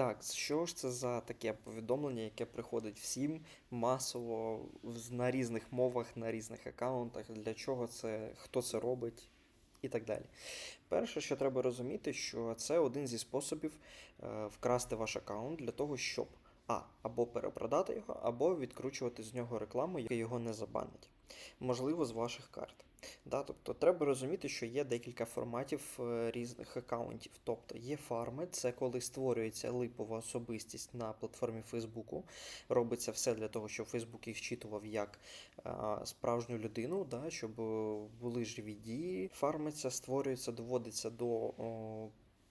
Так, що ж це за таке повідомлення, яке приходить всім масово на різних мовах, на різних аккаунтах, для чого це, хто це робить і так далі. Перше, що треба розуміти, що це один зі способів е, вкрасти ваш аккаунт для того, щоб а, або перепродати його, або відкручувати з нього рекламу, яка його не забанить. Можливо, з ваших карт. Да, тобто треба розуміти, що є декілька форматів е, різних аккаунтів. Тобто є фарми, це коли створюється липова особистість на платформі Фейсбуку. Робиться все для того, щоб Фейсбук їх вчитував як е, справжню людину, да, щоб були живі дії. Фармиться, створюється, доводиться до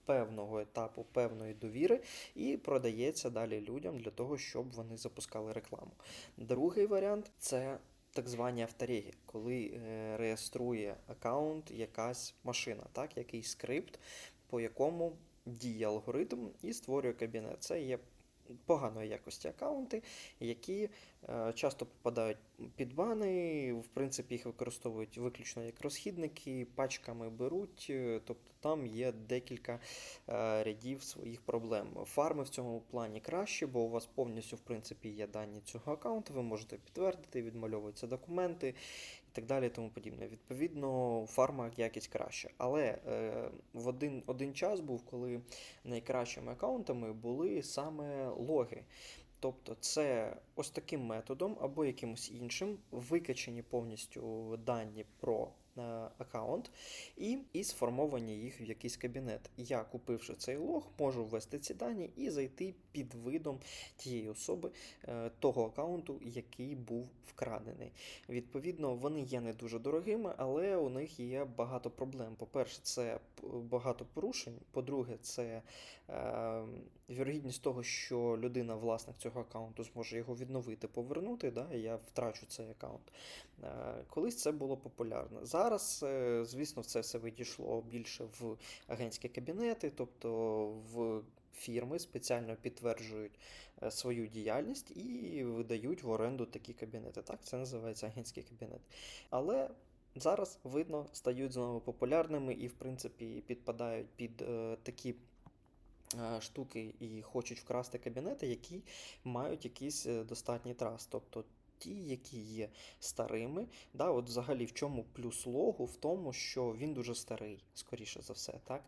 певного етапу, певної довіри і продається далі людям для того, щоб вони запускали рекламу. Другий варіант це так звані автореги, коли е, реєструє аккаунт якась машина, так, якийсь скрипт, по якому діє алгоритм і створює кабінет. Це є поганої якості аккаунти, які е, часто попадають під бани, в принципі, їх використовують виключно як розхідники, пачками беруть, е, тобто там є декілька е, рядів своїх проблем. Фарми в цьому плані краще, бо у вас повністю в принципі є дані цього аккаунту, ви можете підтвердити, відмальовуються документи і так далі, і тому подібне. Відповідно, фарма якість краще. Але е, в один, один час був, коли найкращими аккаунтами були саме логи. Тобто це ось таким методом або якимось іншим викачені повністю дані про аккаунт і, і сформовані їх в якийсь кабінет. Я, купивши цей лог, можу ввести ці дані і зайти під видом тієї особи е, того аккаунту, який був вкрадений. Відповідно, вони є не дуже дорогими, але у них є багато проблем. По-перше, це багато порушень. По-друге, це е, вірогідність того, що людина, власник цього аккаунту, зможе його відновити, повернути, да, я втрачу цей аккаунт. Е, колись це було популярно. Зараз, е, звісно, це все відійшло більше в агентські кабінети, тобто в фірми спеціально підтверджують е, свою діяльність і видають в оренду такі кабінети. Так, це називається агентський кабінет. Але зараз видно, стають знову популярними і, в принципі, підпадають під е, такі. е, Штуки і хочуть вкрасти кабінети, які мають якийсь достатній трас. Тобто ті, які є старими. Да, от взагалі в чому плюс логу? В тому, що він дуже старий, скоріше за все. Так?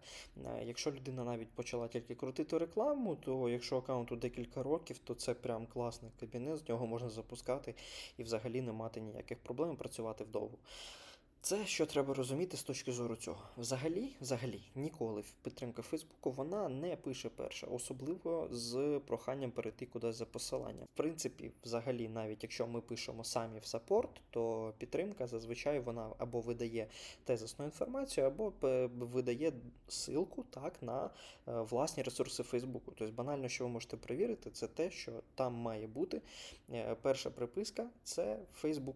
Е, Якщо людина навіть почала тільки крутити рекламу, то якщо аккаунту декілька років, то це прям класний кабінет, з нього можна запускати і взагалі не мати ніяких проблем працювати вдовго. Це що треба розуміти з точки зору цього. Взагалі, взагалі, ніколи підтримка Фейсбуку вона не пише перша, особливо з проханням перейти кудись за посиланням. В принципі, взагалі, навіть якщо ми пишемо самі в саппорт, то підтримка зазвичай вона або видає тезисну інформацію, або видає ссылку так на е, власні ресурси Фейсбуку. Тобто банально, що ви можете перевірити, це те, що там має бути е, перша приписка це Facebook.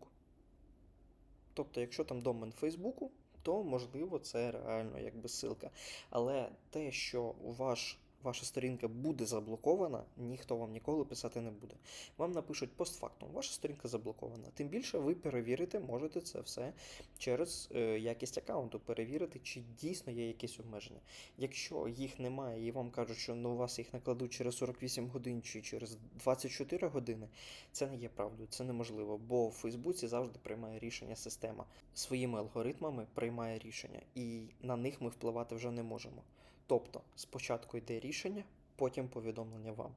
Тобто, якщо там домен Фейсбуку, то можливо це реально якби силка. Але те, що ваш, ваша сторінка буде заблокована, ніхто вам ніколи писати не буде. Вам напишуть постфактум, ваша сторінка заблокована. Тим більше ви перевірити можете це все через е, якість аккаунту, перевірити, чи дійсно є якісь обмеження. Якщо їх немає і вам кажуть, що ну, у вас їх накладуть через 48 годин чи через 24 години, це не є правдою, це неможливо, бо в Фейсбуці завжди приймає рішення система. Своїми алгоритмами приймає рішення, і на них ми впливати вже не можемо. Тобто, спочатку йде рішення, потім повідомлення вам.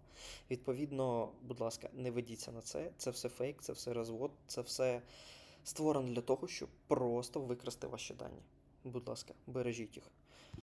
Відповідно, будь ласка, не ведіться на це. Це все фейк, це все розвод, це все створено для того, щоб просто викрасти ваші дані. Будь ласка, бережіть їх.